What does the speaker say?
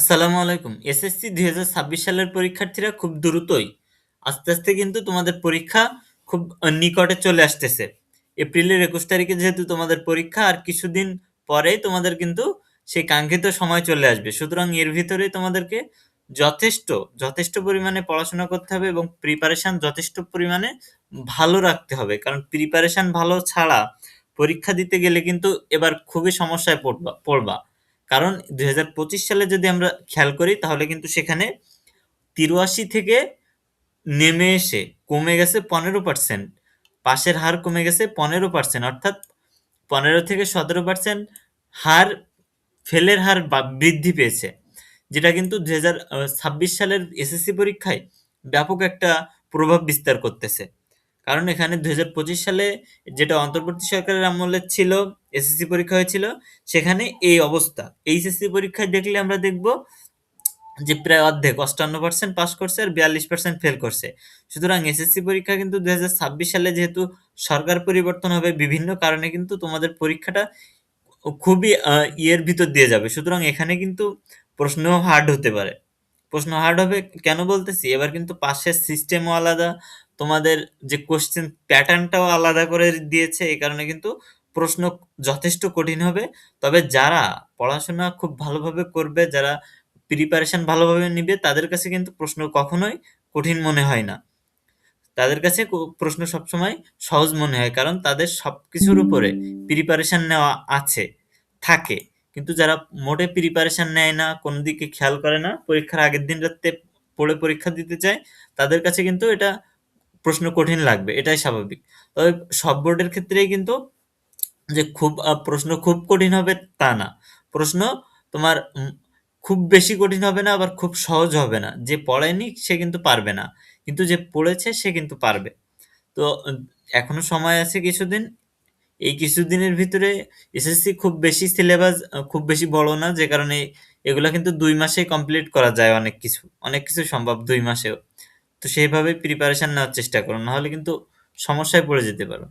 আসসালামু আলাইকুম। এসএসসি ২০২৬ সালের পরীক্ষার্থীরা খুব দ্রুতই আস্তে, আস্তে কিন্তু তোমাদের পরীক্ষা খুব নিকটে চলে আসতেছে। এপ্রিলের ২১ তারিখে যেহেতু তোমাদের পরীক্ষা আর কিছুদিন পরেই তোমাদের কিন্তু সেই কাঙ্ক্ষিত সময় চলে আসবে। সুতরাং এর ভিতরেই তোমাদেরকে যথেষ্ট, যথেষ্ট পরিমাণে পড়াশোনা করতে হবে এবং প্রিপারেশন যথেষ্ট পরিমাণে ভালো রাখতে হবে। কারণ প্রিপারেশন ভালো ছাড়া পরীক্ষা দিতে গেলে কিন্তু এবার খুবই সমস্যায় পড়বা পড়বা। কারণ ২০২৫ সালে যদি আমরা খেয়াল করি, তাহলে কিন্তু সেখানে ৮৩ থেকে নেমে এসে কমে গেছে পনেরো পার্সেন্ট পাশের হার কমে গেছে ১৫% অর্থাৎ ১৫ থেকে ১৭% হার, ফেলের হার বৃদ্ধি পেয়েছে। যেটা কিন্তু ২০২৬ সালের এসএসসি পরীক্ষায় ব্যাপক একটা প্রভাব বিস্তার করতেছে। কারণ এখানে ২০২৫ সালে যেটা অন্তর্বর্তী সরকারের আমলে ছিল, এসএসসি পরীক্ষা হয়েছিল, সেখানে এই অবস্থা। এইচএসসি পরীক্ষায় দেখলে আমরা দেখব যে প্রায় অর্ধেক ৫৮% পাস করছে আর ৪২% ফেল করছে। সুতরাং এসএসসি পরীক্ষা কিন্তু ২০২৬ সালে যেহেতু সরকার পরিবর্তন হবে বিভিন্ন কারণে কিন্তু তোমাদের পরীক্ষাটা খুবই ইয়ের ভিতর দিয়ে যাবে। সুতরাং এখানে কিন্তু প্রশ্ন হার্ড হতে পারে। প্রশ্ন হার্ড হবে কেন বলতেছি? এবার কিন্তু পাশের সিস্টেমও আলাদা, তোমাদের যে কোয়েশ্চেন প্যাটার্নটাও আলাদা করে দিয়েছে। এই কারণে কিন্তু প্রশ্ন যথেষ্ট কঠিন হবে। তবে যারা পড়াশোনা খুব ভালোভাবে করবে, যারা প্রিপারেশন ভালোভাবে নিবে তাদের কাছে কিন্তু প্রশ্ন কখনোই কঠিন মনে হয় না। তাদের কাছে প্রশ্ন সবসময় সহজ মনে হয়। কারণ তাদের সব কিছুর উপরে প্রিপারেশন নেওয়া আছে, থাকে। কিন্তু যারা মোটে প্রিপারেশন নেয় না, কোন দিকে খেয়াল করে না, পরীক্ষার আগের দিন রাত্রে পড়ে পরীক্ষা দিতে চায়, তাদের কাছে কিন্তু এটা প্রশ্ন কঠিন লাগবে। এটাই স্বাভাবিক। তবে সব বোর্ডের ক্ষেত্রেই কিন্তু যে খুব প্রশ্ন খুব কঠিন হবে তা না। প্রশ্ন তোমার খুব বেশি কঠিন হবে না, আবার খুব সহজ হবে না। যে পড়েনি সে কিন্তু পারবে না। কিন্তু যে পড়েছে সে কিন্তু পারবে। তো এখনও সময় আছে কিছুদিন। এই কিছুদিনের ভিতরে এসএসসি খুব বেশি সিলেবাস খুব বেশি বড় না। যে কারণে এগুলা কিন্তু ২ মাসেই কমপ্লিট করা যায় অনেক কিছু। অনেক কিছু সম্ভব ২ মাসেও। তো সেইভাবে প্রিপারেশন নেওয়ার চেষ্টা করো। নাহলে কিন্তু সমস্যায় পড়ে যেতে পারো।